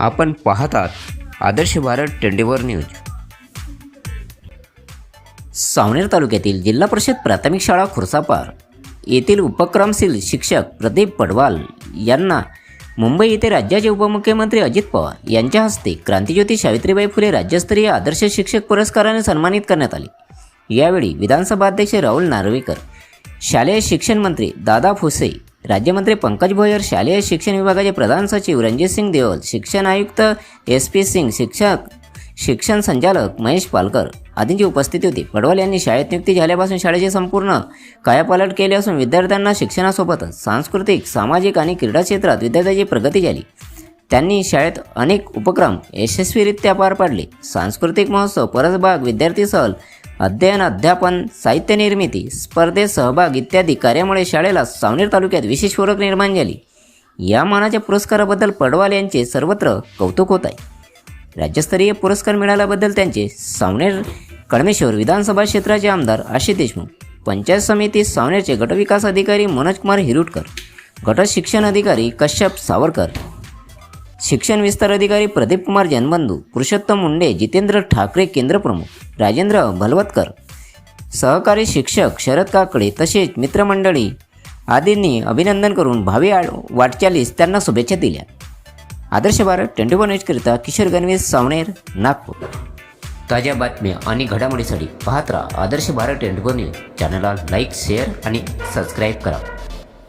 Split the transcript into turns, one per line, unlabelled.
आपण पाहतात आदर्श भारत ट्वेंटीवर न्यूज.
सावनेर तालुक्यातील जिल्हा परिषद प्राथमिक शाळा खुर्सापार येथील उपक्रमशील शिक्षक प्रदीप पडवाल यांना मुंबई येथे राज्याचे उपमुख्यमंत्री अजित पवार यांच्या हस्ते क्रांतिज्योती सावित्रीबाई फुले राज्यस्तरीय आदर्श शिक्षक पुरस्काराने सन्मानित करण्यात आले. यावेळी विधानसभा अध्यक्ष राहुल नार्वेकर शालेय शिक्षण मंत्री दादा भुसे राज्यमंत्री पंकज भोयर शालेय शिक्षण विभागाचे प्रधान सचिव रणजित सिंग देओल शिक्षण आयुक्त एस पी सिंग शिक्षक शिक्षण संचालक महेश पालकर आदींची उपस्थिती होती. पडवाल यांनी शाळेत नियुक्ती झाल्यापासून शाळेचे संपूर्ण कायापालट केले असून विद्यार्थ्यांना शिक्षणासोबतच सांस्कृतिक सामाजिक आणि क्रीडा क्षेत्रात विद्यार्थ्यांची प्रगती झाली. त्यांनी शाळेत अनेक उपक्रम यशस्वीरित्या पार पाडले. सांस्कृतिक महोत्सव परसबाग विद्यार्थी सहल अध्ययन अध्यापन साहित्य निर्मिती स्पर्धेत सहभाग इत्यादी कार्यामुळे शाळेला सावनेर तालुक्यात विशेष ओळख निर्माण झाली. या मानाच्या पुरस्काराबद्दल पडवाल यांचे सर्वत्र कौतुक होत आहे. राज्यस्तरीय पुरस्कार मिळाल्याबद्दल त्यांचे सावनेर कळमेश्वर विधानसभा क्षेत्राचे आमदार आशिष देशमुख पंचायत समिती सावनेरचे गटविकास अधिकारी मनोज कुमार हिरुटकर गट शिक्षण अधिकारी कश्यप सावरकर शिक्षण विस्तार अधिकारी प्रदीप कुमार जनबंधू पुरुषोत्तम मुंडे जितेंद्र ठाकरे केंद्रप्रमुख राजेंद्र भलवतकर सहकारी शिक्षक शरद काकडे तसेच मित्रमंडळी आदींनी अभिनंदन करून भावी आड- वाटचालीस त्यांना शुभेच्छा दिल्या. आदर्श भारत ट्वेंटी वन न्यूजकरिता किशोर गणवेश सावनेर नागपूर. ताज्या बातम्या आणि घडामोडीसाठी पाहत राहा Adarsh Bharat twenty one news. चॅनलला लाईक शेअर आणि सबस्क्राईब करा.